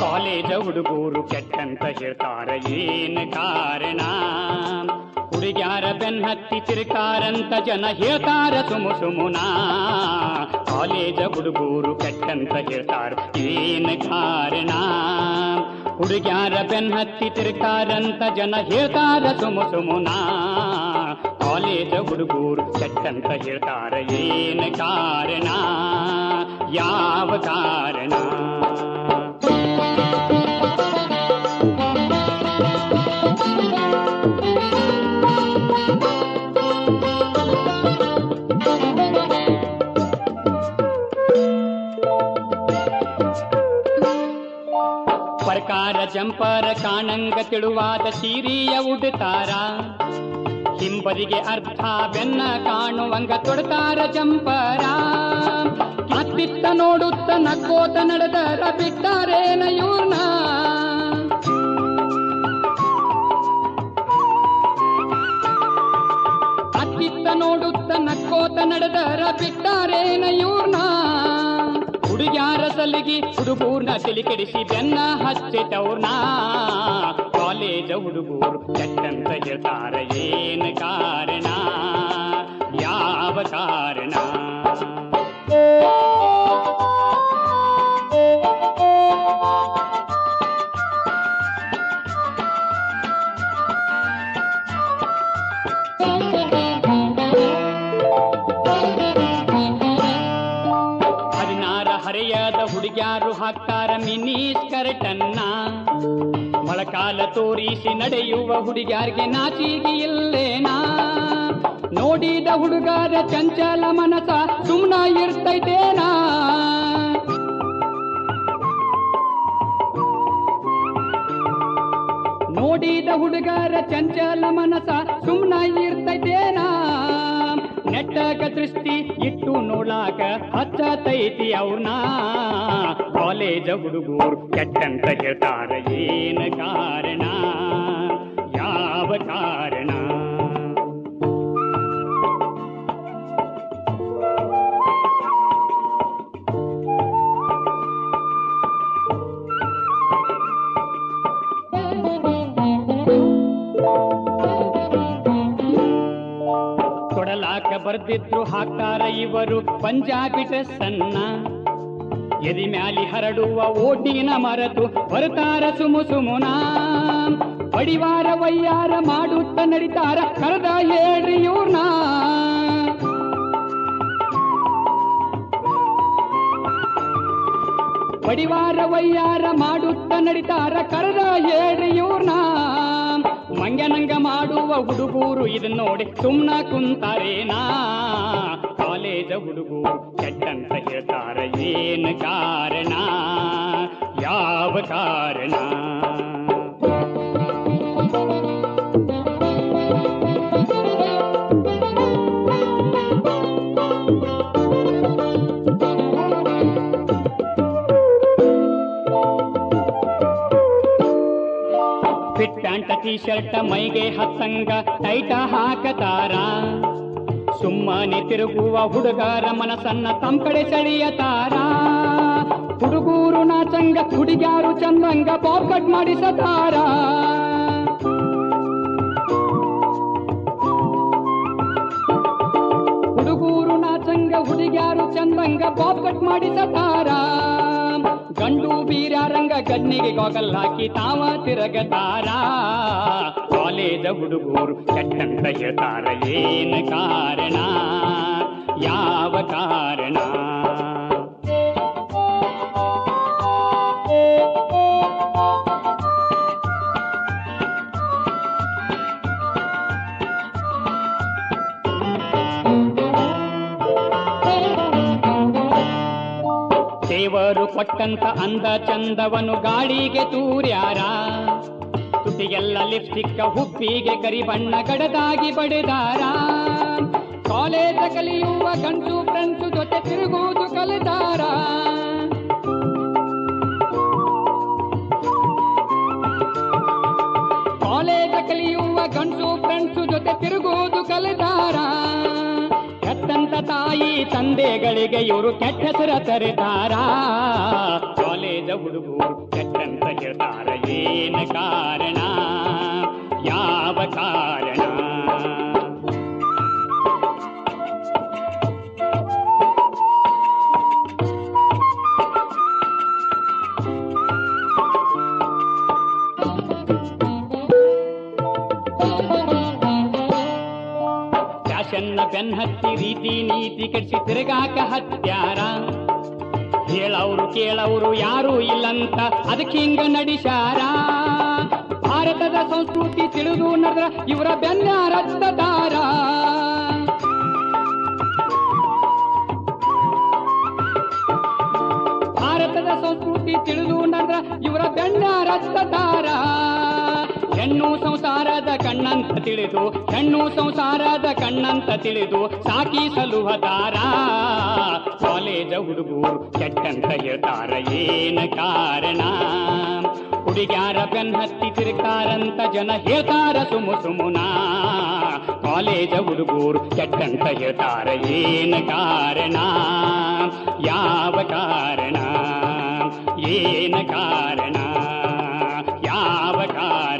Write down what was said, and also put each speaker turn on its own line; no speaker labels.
College ಹುಡುಗರು ಕೆಟ್ಟಂತ ಹೇಳ್ತಾರ ಏನ್ ಕಾರಣ ಹುಡುಗ್ಯಾರ ಬೆನ್ನತ್ತಿ ತಿರುಕಾರಂತ ಜನ ಹೇಳ್ತಾರ, ಸುಮು ಸುಮುನ. ಕಾಲೇಜ ಹುಡುಗೂರು ಕೆಟ್ಟಂತ ಹೇಳ್ತಾರ, ಏನ ಕಾರಣ? ಹುಡುಗ್ಯಾರ ಬೆನ್ನತ್ತಿ ತಿರುಕಾರಂತ ಜನ ಹೇಳ್ತಾರ, ಸುಮು ಸುಮುನ. ಕಾಲೇಜ ಹುಡುಗೂರು ಕೆಟ್ಟಂತ ಹೇಳ್ತಾರ, ಏನ ಕಾರಣ? ಯಾವ ಕಾರಣ? ಪ್ರಕಾರ ಜಂಪರ ಕಾಣಂಗ ತಿಳುವಾದ ಸೀರಿಯ ಉಡುತ್ತಾರ ಹಿಂಬದಿಗೆ ಅರ್ಧ ಬೆನ್ನ ಕಾಣುವಂಗ ತೊಡತಾರ ಜಂಪರ. ಅತ್ತಿತ್ತ ನೋಡುತ್ತ ನಕ್ಕೋತ ನಡೆದರ ಬಿಟ್ಟಾರೇನ ಇವ್ರನ್ನ. ಅತ್ತಿತ್ತ ನೋಡುತ್ತ ನಕ್ಕೋತ ನಡೆದರ ಬಿಟ್ಟಾರೇನ ಇವ್ರನ್ನ. ಹುಡುಗ್ಯಾರ ಸಲಿಗಿ ಹುಡುಗೂರ್ನ ತಲೆ ಕೆಡಿಸಿ ಬೆನ್ನ ಹಚ್ಚಿತವ್ರನ್ನ ಕಾಲೇಜ ಹುಡುಗೂರು ಕೆಟ್ಟಂತ ಹೇಳ್ತಾರೆ ಏನು ಕಾರಣ? ಮಿನಿ ಸ್ಕರ್ಟನ್ನ ಮೊಳಕಾಲ ತೋರಿಸಿ ನಡೆಯುವ ಹುಡುಗ್ಯಾರಿಗೆ ನಾಚಿಗೆ ಇಲ್ಲೇನಾ? ನೋಡಿದ ಹುಡುಗಾರ ಚಂಚಲ ಮನಸ ಸುಮ್ನ ಇರ್ತೈತೇನಾ? ನೋಡಿದ ಹುಡುಗರ ಚಂಚಲ ಮನಸ ಸುಮ್ನ ಇರ್ತೈತೇನಾ? ನೆಟ್ಟಕ ದೃಷ್ಟಿ ಇಟ್ಟು ನೋಡಾಕ ಹಚ್ಚತೈತಿ ಅವ್ರನ್ನ ಕಾಲೇಜ ಹುಡುಗೂರು ಕೆಟ್ಟಂತ ಹೇಳ್ತಾರ ಏನ ಕಾರಣ? ಯಾವ ಕಾರಣ? ಕೊಡಲಾಕ ಬರ್ದಿದ್ರು ಹಾಕ್ತಾರ ಇವರು ಪಂಜಾಬಿಟ ಸನ್ನ ಎದಿ ಮ್ಯಾಲಿ ಹರಡುವ ಓಟಿನ ಮರತು ಬರುತ್ತಾರ ಸುಮು ಸುಮುನ. ಪಡಿವಾರ ವಯ್ಯಾರ ಮಾಡುತ್ತ ನಡಿತಾರ, ಕರೆದ ಹೇಳ್ರಿ ಇವ್ರನ್ನ ಪಡಿವಾರ ವಯ್ಯಾರ ಮಾಡುತ್ತ ನಡಿತಾರ, ಕರೆದ ಹೇಳ್ರಿ ಮಂಗನಂಗ ಮಾಡುವ ಹುಡುಗೂರು ಇದನ್ನ ನೋಡಿ ಸುಮ್ನ ಕುಂತಾರೇನಾ. ಕಾಲೇಜ ಹುಡುಗು ಕೆಟ್ಟಂತ ಹೇಳ್ತಾರ, ಏನು ಕಾರಣ? ಯಾವ ಕಾರಣ? ಪ್ಯಾಂಟ್ ಟೀ ಶರ್ಟ್ ಮೈಗೆ ಹತ್ತಂಗ ಟೈಟ ಹಾಕತಾರ. ಸುಮ್ಮನೆ ತಿರುಗುವ ಹುಡುಗರ ಮನಸ್ಸನ್ನ ತಮ್ಮ ಕಡೆ ಸೆಳೆಯತಾರ ಹುಡುಗೂರು ನಾಚಂಗ, ಹುಡುಗ್ಯಾರು ಚಂದಂಗ ಪಾಕೆಟ್ ಮಾಡಿಸತಾರ ಹುಡುಗೂರು ನಾಚಂಗ, ಹುಡುಗ್ಯಾರು ಚಂದಂಗ ಪಾಕೆಟ್ ಮಾಡಿಸತಾರ ಗಂಡು ಬೀರ್ಯಾರಂಗ ಗಣ್ಣಿಗೆ ಗೋಗಲ್ ಹಾಕಿ ತಾವ ತಿರಗತಾರ ಕಾಲೇಜ ಹುಡುಗೂರು ಕಟ್ಟಂತಯ ತಾರ ಏನ ಕಾರಣ? ಯಾವ ಕಾರಣ? ದೇವರು ಕೊಟ್ಟಂತ ಅಂದ ಚಂದವನು ಗಾಳಿಗೆ ತೂರ್ಯಾರ. ತುಟಿಗೆಲ್ಲ ಲಿಪ್ಸ್ಟಿಕ್ ಹುಬ್ಬಿಗೆ ಕರಿ ಬಣ್ಣ ಕಡದಾಗಿ ಪಡೆದಾರ ಕಾಲೇಜ ಕಲಿಯುವ ಗಂಟು ಫ್ರೆಂಡ್ಸು ಜೊತೆ ತಿರುಗುವುದು ಕಲಿತಾರ. ಕಾಲೇಜ ಕಲಿಯುವ ಗಂಟು ಫ್ರೆಂಡ್ಸು ಜೊತೆ ತಿರುಗುವುದು ಕಲಿತಾರ. ಕೆಟ್ಟಂತ ತಾಯಿ ತಂದೆಗಳಿಗೆ ಇವರು ಕೆಟ್ಟ ಹೆಸರ ತರಿತಾರ. ಕಾಲೇಜ ಹುಡುಗರು ಕೆಟ್ಟಂತ ಹೇಳ್ತಾರ, ಏನ ಕಾರಣ? ಫ್ಯಾಷನ್ನ ಬೆನ್ನತ್ತಿ ರೀತಿ ನೀತಿ ಕೆಡಿಸಿ ತಿರುಗಾಕ ಹತ್ಯಾರ. ಹೇಳವ್ರು ಕೇಳವ್ರು ಯಾರು ಇಲ್ಲಂತ ಅದಕ್ಕೆ ಹಿಂಗ ನಡಿಸಾರ ಭಾರತದ ಸಂಸ್ಕೃತಿ ತಿಳಿದು ನಡ್ರ ಇವರ ಬೆನ್ನ ರಕ್ತದಾರ ಭಾರತದ ಸಂಸ್ಕೃತಿ ತಿಳಿದು ನಡ್ರ ಇವರ ಬೆನ್ನ ರಕ್ತದಾರ ಹೆಣ್ಣು ಸಂಸಾರದ ಕಣ್ಣಂತ ತಿಳಿದು, ಹೆಣ್ಣು ಸಂಸಾರದ ಕಣ್ಣಂತ ತಿಳಿದು ಸಾಕಿ ಸಲುಹದಾರ ಕಾಲೇಜ ಹುಡುಗೂರು ಕೆಟ್ಟಂತ ಹೇಳ್ತಾರ, ಏನ ಕಾರಣ? ಹುಡುಗ್ಯಾರ ಬೆನ್ನತ್ತಿ ತಿರುಗಾರಂತ ಜನ ಹೇಳ್ತಾರ, ಸುಮು ಸುಮುನ. ಕಾಲೇಜ ಹುಡುಗೂರು ಕೆಟ್ಟಂತ ಹೇಳ್ತಾರ, ಏನ ಕಾರಣ? ಯಾವ ಕಾರಣ? ಏನ ಕಾರಣ? ಯಾವ ಕಾರಣ?